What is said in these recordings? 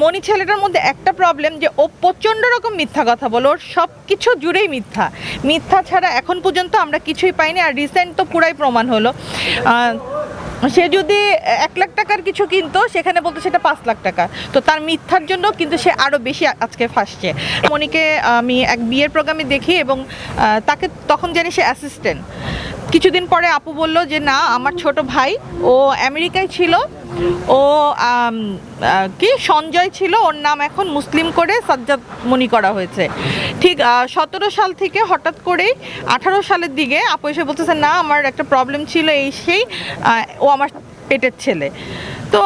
মনি ছেলেটার মধ্যে একটা প্রবলেম যে ও প্রচণ্ড রকম মিথ্যা কথা বলে, ওর সব কিছু জুড়েই মিথ্যা। মিথ্যা ছাড়া এখন পর্যন্ত আমরা কিছুই পাইনি আর রিসেন্ট তো পুরাই প্রমাণ হলো। সে যদি এক লাখ টাকার কিছু কিনতো, সেখানে বলতো সেটা পাঁচ লাখ টাকা। তো তার মিথ্যার জন্য কিন্তু সে আরও বেশি আজকে ফাঁসছে। মনিকে আমি এক বিয়ের প্রোগ্রামে দেখি এবং তাকে তখন জানি সে অ্যাসিস্ট্যান্ট কিছুদিন পরে আপু বলল যে, না, আমার ছোট ভাই, ও আমেরিকায় ছিল ও কি? সঞ্জয় ছিল, ওর নাম এখন মুসলিম করে সাজ্জাদ মনি করা হয়েছে। ঠিক সতেরো সাল থেকে হঠাৎ করেই আঠারো সালের দিকে আপু এসে বলতেছে, না, আমার একটা প্রবলেম ছিল এই সেই ও আমার পেটের ছেলে। তো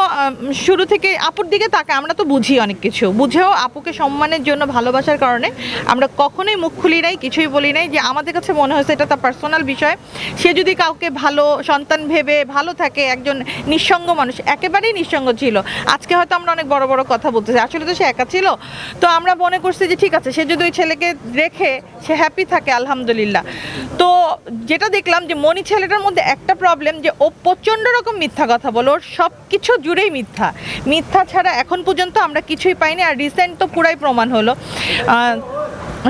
শুরু থেকে আপুর দিকে তাকে আমরা তো বুঝি অনেক কিছু। বুঝেও আপুকে সম্মানের জন্য, ভালোবাসার কারণে আমরা কখনোই মুখ খুলি নাই, কিছুই বলি নাই যে আমাদের কাছে মনে হয়েছে এটা তার পার্সোনাল বিষয়। সে যদি কাউকে ভালো সন্তান ভেবে ভালো থাকে, একজন নিঃসঙ্গ মানুষ, একেবারেই নিঃসঙ্গ ছিল। আজকে হয়তো আমরা অনেক বড় বড় কথা বলতেছি, আসলে তো সে একা ছিল। তো আমরা মনে করছি যে ঠিক আছে, সে যদি ওই ছেলেকে রেখে সে হ্যাপি থাকে, আলহামদুলিল্লাহ। তো যেটা দেখলাম যে মনি ছেলেটার মধ্যে একটা প্রবলেম যে ও প্রচণ্ড রকম মিথ্যা কথা বলো, ওর সব কিছু জুড়েই মিথ্যা। মিথ্যা ছাড়া এখন পর্যন্ত আমরা কিছুই পাইনি আর রিসেন্ট তো পুরাই প্রমাণ হলো।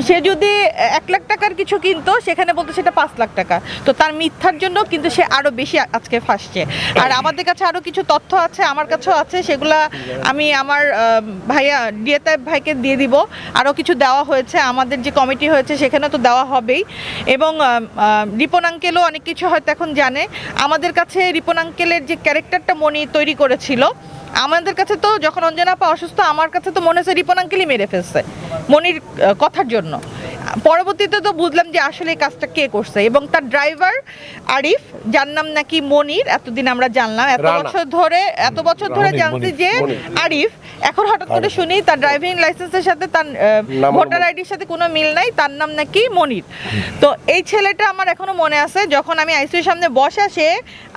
সে যদি এক লাখ টাকার কিছু কিনতো, সেখানে বলতো সেটা পাঁচ লাখ টাকা। তো তার মিথ্যার জন্য কিন্তু সে আরও বেশি আজকে ফাঁসছে। আর আমাদের কাছে আরও কিছু তথ্য আছে, আমার কাছেও আছে, সেগুলা আমি আমার ভাইয়া ডিএতাব ভাইকে দিয়ে দিব। আরও কিছু দেওয়া হয়েছে, আমাদের যে কমিটি হয়েছে সেখানে তো দেওয়া হবেই। এবং রিপন আঙ্কেলও অনেক কিছু হয়তো এখন জানে। আমাদের কাছে রিপন আঙ্কেলের যে ক্যারেক্টারটা মনি তৈরি করেছিল, আমাদের কাছে তো যখন অঞ্জনা আপা অসুস্থ, আমার কাছে তো মনে হচ্ছে রিপন আঙ্কেলই মেরে ফেলছে। মনির কথার জন্য। পরবর্তীতে তো বুঝলাম যে আসলে এই কাজটা কে করছে এবং তার ড্রাইভার আরিফ যার নাম নাকি মনির এতদিন আমরা জানলাম এত বছর ধরে এত বছর ধরে জানছি যে আরিফ এখন হঠাৎ করে শুনি তার ড্রাইভিং লাইসেন্সের সাথে তার ভোটার আইডির সাথে কোনো মিল নাই তার নাম নাকি মনির। তো এই ছেলেটা আমার এখনও মনে আছে যখন আমি আইসিইউর সামনে বসা সে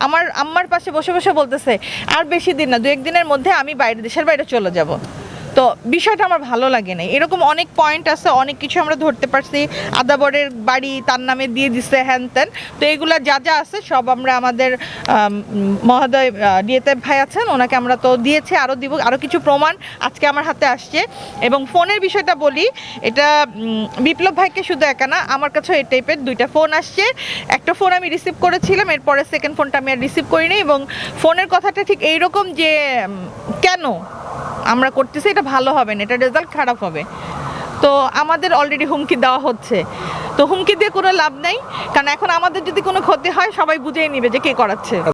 আমার আম্মার পাশে বসে বসে বলতেছে আর বেশি দিন না দু একদিনের মধ্যে আমি বাইরে দেশের বাইরে চলে যাব। তো বিষয়টা আমার ভালো লাগে না এরকম অনেক পয়েন্ট আছে অনেক কিছু আমরা ধরতে পারছি। আদাবরের বাড়ি তার নামে দিয়ে দিছে হ্যান ত্যান তো এগুলা যা যা আছে সব আমরা আমাদের আম, মহোদয় ডিএতে ভাই আছেন ওনাকে আমরা তো দিয়েছি আরও দিব আরও কিছু প্রমাণ আজকে আমার হাতে আসছে। এবং ফোনের বিষয়টা বলি এটা বিপ্লব ভাইকে শুধু একা না আমার কাছেও এই টাইপের দুইটা ফোন আসছে। একটা ফোন আমি রিসিভ করেছিলাম এরপরে সেকেন্ড ফোনটা আমি আর রিসিভ করিনি। এবং ফোনের কথাটা ঠিক এইরকম যে কেন? আমরা করতেছি, এটা ভালো হবে না, এটা রেজাল্ট খারাপ হবে। তো আমাদের অলরেডি হুমকি দেওয়া হচ্ছে। তো হুমকি দিয়ে কোনো লাভ নেই, কারণ এখন আমাদের যদি কোনো ক্ষতি হয়, সবাই বুঝেই নিবে যে কে করাচ্ছে।